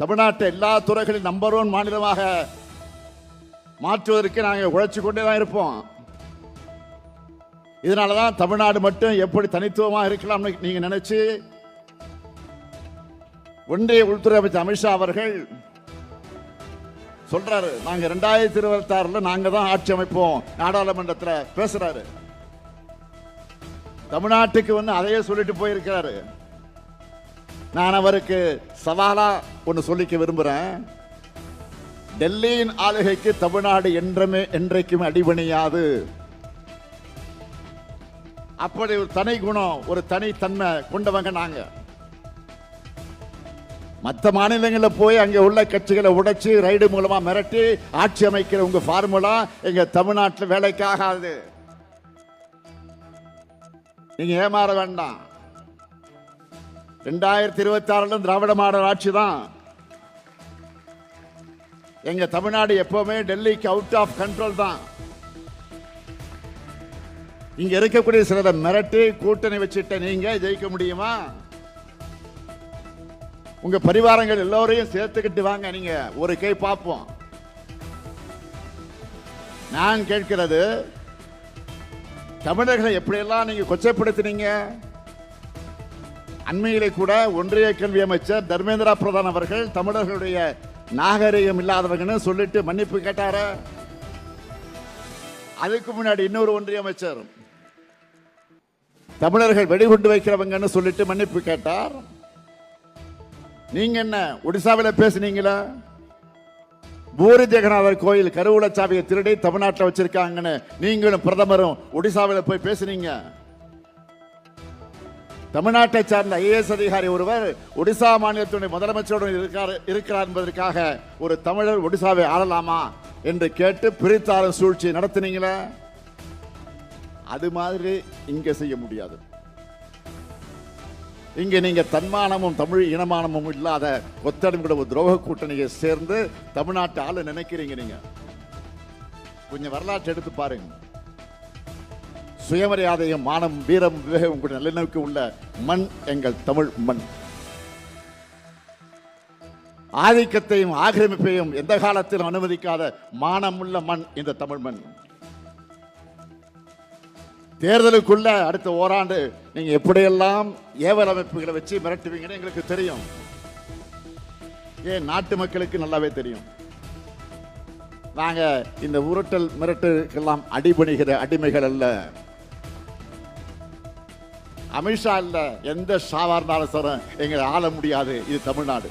தமிழ்நாட்டை எல்லா துறைகளில் நம்பர் ஒன் மாநிலமாக மாற்றுவதற்கு நாங்கள் உழைச்சி கொண்டே தான் இருப்போம். இதனால தான் தமிழ்நாடு மட்டும் எப்படி தனித்துவமாக இருக்கலாம்னு நீங்க நினைச்சு ஒன்றிய உள்துறை அமைச்சர் அமித்ஷா அவர்கள் சொல்றாரு. நாங்க ரெண்டாயிரத்தி இருபத்தி ஆறுல நாங்க தான் ஆட்சி அமைப்போம். நாடாளுமன்றத்தில் பேசுறாரு. தமிழ்நாட்டுக்கு வந்து அதையே சொல்லிட்டு போயிருக்கிறாரு. நான் அவருக்கு சவாலா ஒன்று சொல்லிக்க விரும்புகிறேன் டெல்லியின் ஆளுகைக்கு தமிழ்நாடு என்றமே என்றைக்கும் அடிபணியாது. அப்படி ஒரு தனி குணம் ஒரு தனித்தன்மை கொண்டவங்க நாங்க. மற்ற மாநிலங்களில் போய் அங்கே உள்ள கட்சிகளை உடைச்சு ரைடு மூலமா மிரட்டி ஆட்சி அமைக்கிற உங்க ஃபார்முலா எங்க தமிழ்நாட்டில் வேலைக்காகாது நீங்க ஏமாற வேண்டாம். ரெண்டாயிரத்தி இருபத்தி ஆறுல திராவிட மாடல் ஆட்சி தான். எங்க தமிழ்நாடு எப்பவுமே டெல்லிக்கு அவுட் ஆஃப் கண்ட்ரோல் தான். இங்க இருக்கக்கூடிய சிலரை மிரட்டி கூட்டணி வச்சுட்ட நீங்க ஜெயிக்க முடியுமா? உங்க பரிவாரங்கள் எல்லோரையும் சேர்த்துக்கிட்டு வாங்க நீங்க ஒரு கை பார்ப்போம். நான் கேட்கிறது தமிழர்களை எப்படியெல்லாம் நீங்க கொச்சைப்படுத்தினீங்க? அண்மையிலே கூட ஒன்றிய கல்வி அமைச்சர் தர்மேந்திரா பிரதான் அவர்கள் தமிழர்களுடைய நாகரிகம் இல்லாதவங்கன்னு சொல்லிட்டு மன்னிப்பு கேட்டார? அதுக்கு முன்னாடி இன்னொரு ஒன்றிய அமைச்சர். தமிழர்கள் வெடிகுண்டு வைக்கிறவங்கன்னு சொல்லிட்டு மன்னிப்பு கேட்டார். நீங்க என்ன ஒடிசாவில் பேசுனீங்களா? பூரி ஜெகநாதர் கோயில் கருவூல சாவியை திருடி தமிழ்நாட்டில் வச்சிருக்காங்கன்னு நீங்களும் பிரதமரும் ஒடிசாவில் போய் பேசுனீங்க. தமிழ்நாட்டை சார்ந்த ஐஏஎஸ் அதிகாரி ஒருவர் ஒடிசா மாநிலத்துடைய முதலமைச்சருடன் இருக்கார் இருக்கிறார் என்பதற்காக ஒரு தமிழர் ஒடிசாவை ஆளலாமா என்று கேட்டு பிரித்தாரும் சூழ்ச்சி நடத்தினீங்களே? அது மாதிரி இங்கே செய்ய முடியாது. இங்கே நீங்கள் தன்மானமும் தமிழ் இனமானமும் இல்லாத ஒத்தடமிட ஒரு துரோக கூட்டணியை சேர்ந்து தமிழ்நாட்டு ஆளு நினைக்கிறீங்க நீங்கள் கொஞ்சம் வரலாற்றை எடுத்து பாருங்கள் சுயமரியாதையும் மானம் வீரம் விவேகம் கூட நல்லிணக்கு உள்ள மண் எங்கள் தமிழ் மண். ஆதிக்கத்தையும் ஆக்கிரமிப்பையும் எந்த காலத்திலும் அனுமதிக்காத மானமுள்ள மண் இந்த தமிழ் மண். தேர்தலுக்குள்ள அடுத்த ஓராண்டு நீங்க எப்படியெல்லாம் ஏவல் அமைப்புகளை வச்சு மிரட்டுவீங்கன்னு எங்களுக்கு தெரியும். ஏன் நாட்டு மக்களுக்கு நல்லாவே தெரியும். நாங்க இந்த உருட்டல் மிரட்டுக்கெல்லாம் அடிபணிகிற அடிமைகள் அல்ல. அமித்ஷா இல்லை எந்த ஷாவா இருந்தாலும் சார் எங்களை ஆள முடியாது இது தமிழ்நாடு.